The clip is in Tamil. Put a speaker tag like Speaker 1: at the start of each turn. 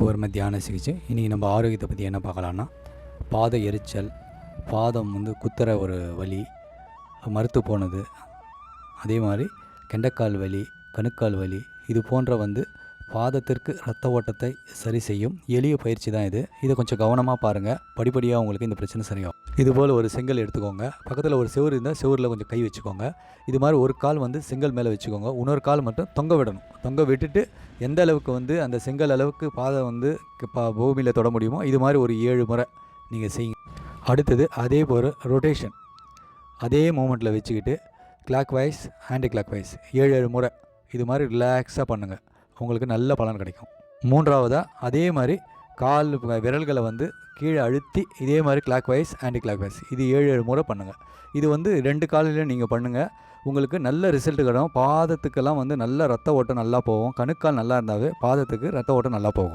Speaker 1: கூர்ம தியான சிகிச்சை. இன்றைக்கி நம்ம ஆரோக்கியத்தை பற்றி என்ன பார்க்கலான்னா பாத எரிச்சல் பாதம் வந்து குத்துற ஒரு வலி மறுத்து போனது அதே மாதிரி கெண்டைக்கால் வலி கணுக்கால் வலி இது போன்ற வந்து பாதத்திற்கு ரத்த ஓட்டத்தை சரி செய்யும் எளிய பயிற்சி தான் இது. இதை கொஞ்சம் கவனமாக பாருங்கள் படிப்படியாக உங்களுக்கு இந்த பிரச்சனை சரியாகும். இதுபோல் ஒரு செங்கல் எடுத்துக்கோங்க. பக்கத்தில் ஒரு செவுரு இருந்தால் செவரில் கொஞ்சம் கை வச்சுக்கோங்க. இது மாதிரி ஒரு கால் வந்து செங்கல் மேலே வச்சுக்கோங்க. இன்னொரு கால் மட்டும் தொங்க விடணும். தொங்க விட்டுட்டு எந்த அளவுக்கு வந்து அந்த செங்கல் அளவுக்கு பாதை வந்து பா பூமியில் தொட முடியுமோ இது மாதிரி ஒரு ஏழு முறை நீங்கள் செய்யுங்க அடுத்தது அதே போல் ரொட்டேஷன் அதே மூமெண்ட்டில் வச்சுக்கிட்டு clockwise anti clock wise ஏழு ஏழு முறை இது மாதிரி ரிலாக்ஸாக பண்ணுங்கள் உங்களுக்கு நல்ல பலன் கிடைக்கும். மூன்றாவதாக அதே மாதிரி கால் விரல்களை வந்து கீழே அழுத்தி இதே மாதிரி clockwise anti clock wise இது ஏழு ஏழு முறை பண்ணுங்கள் இது வந்து ரெண்டு காலிலையும் நீங்கள் பண்ணுங்கள் உங்களுக்கு நல்ல ரிசல்ட் கிடைக்கும். பாதத்துக்கெல்லாம் வந்து நல்ல ரத்த ஓட்டம் நல்லா போகும். கணுக்கால் நல்லா இருந்தாவே பாதத்துக்கு ரத்த ஓட்டம் நல்லா போகும்.